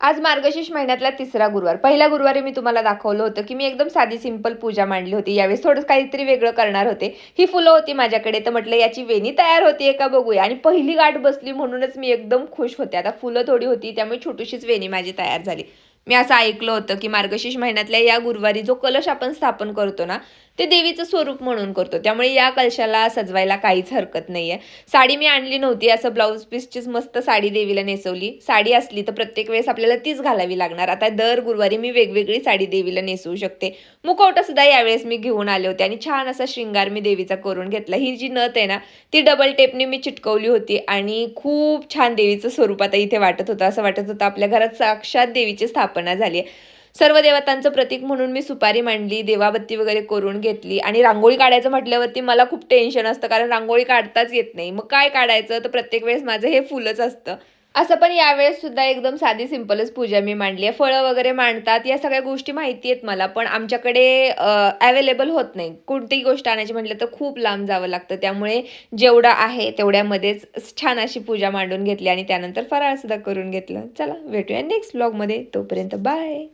आज मार्गशीर्ष महिन्यातला तिसरा गुरुवार. पहिल्या गुरुवारी मी तुम्हाला दाखवलं होतं की मी एकदम साधी सिंपल पूजा मांडली होती. यावेळेस थोडं काहीतरी वेगळं करणार होते. ही फुलं होती माझ्याकडे तर म्हटलं याची वेणी तयार होती का बघूया. आणि पहिली गाठ बसली म्हणूनच मी एकदम खुश होते. आता फुलं थोडी होती त्यामुळे छोटीशीच वेणी माझी तयार झाली. मी असं ऐकलं होतं की मार्गशीर्ष महिन्यातल्या या गुरुवारी जो कलश आपण स्थापन करतो ना ते देवीचं स्वरूप म्हणून करतो. त्यामुळे या कलशाला सजवायला काहीच हरकत नाही आहे साडी मी आणली नव्हती असं ब्लाऊज पीसचीच मस्त साडी देवीला नेसवली. साडी असली तर प्रत्येक वेळेस आपल्याला तीच घालावी लागणार. आता दर गुरुवारी मी वेगवेगळी साडी देवीला नेसवू शकते. मुखवटा सुद्धा यावेळेस मी घेऊन आले होते आणि छान असा श्रृंगार मी देवीचा करून घेतला. ही जी नथ आहे ना ती डबल टेपने मी चिटकवली होती आणि खूप छान देवीचं स्वरूप आता इथे वाटत होतं. असं वाटत होतं आपल्या घरात साक्षात देवीची स्थापना झाली सर्व देवतांचं प्रतीक म्हणून मी सुपारी मांडली देवाबत्ती वगैरे करून घेतली आणि रांगोळी काढायचं म्हटल्यावरती मला खूप टेन्शन असतं कारण रांगोळी काढताच येत नाही. मग काय काढायचं? तर प्रत्येक वेळेस माझं हे फुलच असतं. असं पण यावेळेस सुद्धा एकदम साधी सिंपलच पूजा मी मांडली आहे. फळं वगैरे मांडतात या सगळ्या गोष्टी माहिती आहेत मला पण आमच्याकडे अवेलेबल होत नाही. कोणतीही गोष्ट आणायची म्हटलं तर खूप लांब जावं लागतं. त्यामुळे जेवढं आहे तेवढ्यामध्येच छान अशी पूजा मांडून घेतली आणि त्यानंतर फराळ सुद्धा करून घेतलं. चला भेटूया नेक्स्ट ब्लॉगमध्ये तोपर्यंत बाय